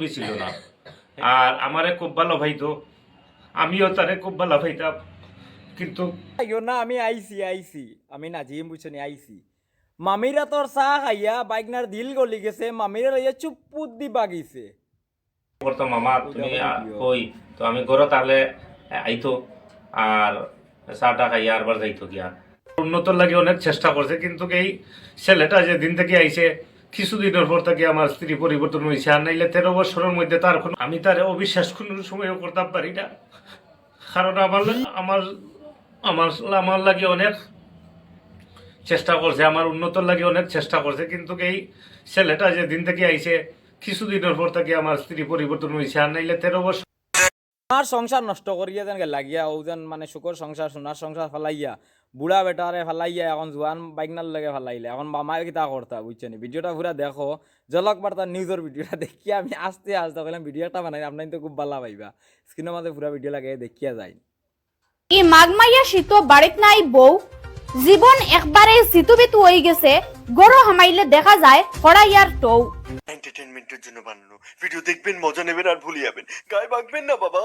ছবি ছিল না। আর আমারে খুব ভালো ভাইতো। আমিও তারে খুব ভালো ভাইতাম। কিন্তু না আমি আইছি আইছি। আমি নাজিম বুঝছনি আইছি। মামিরা তোর চাহ খাইয়া বাইকনার দিল গলি গেছে মামিরা লইয়া চুপুত দি বাগিছে। করতো মামা তুমি। কই? তো আমি ঘরে তাহলে আইতো। আর চাটা খাইয়া আরবার যাইতো গিয়া। উন্নতর লাগে অনেক চেষ্টা করছে কিন্তু এই ছেলেটা যে দিন থেকে আইছে কিছুদিনের পর থেকে আমার স্ত্রী পরিবর্তন হয়েছে। আর নাইলে তেরো বছরের মধ্যে তার কোনো আমি তার অবিশ্বাস কোনো সময়ও করতে পারি না। কারণ আমার আমার আমার আমার লাগে অনেক চেষ্টা করছে, আমার উন্নতর লাগে অনেক চেষ্টা করছে। কিন্তু এই ছেলেটা যে দিন থেকে আইছে, কিছুদিনের পর থেকে আমার স্ত্রী পরিবর্তন হয়েছে। আর নাইলে তেরো বছর আমার সংসার নষ্ট করিয়া যেন লাগিয়া ও যেন মানে শুকর সংসার সোনার সংসার ফালাইয়া বুড়া বেটারে ফালাইয়া এখন জোয়ান বাইকনার লাগে ফালাইলে এখন মামায় কিতা করতা বুঝছেনি ভিডিওটা পুরা দেখো জলক বার্তা নিউজের ভিডিওটা দেখিয়া আমি আস্তে আস্তে কইলাম ভিডিও একটা বানাই আপনার তো খুব ভালো পাইবা। স্ক্রিনের মাঝে পুরা ভিডিও লাগে দেখিয়া যায়। ই মাঘমাইয়া শীত বাড়িত নাই বউ জীবন একবারে সিতুবিতু হয়ে গেছে গরু হামাইলে দেখা যায় হড়াইয়ার টৌ। এন্টারটেনমেন্টের জন্য বানানো। ভিডিও দেখবেন মজা নেবেন আর ভুলে যাবেন গায়ে মাখবেন না বাবা।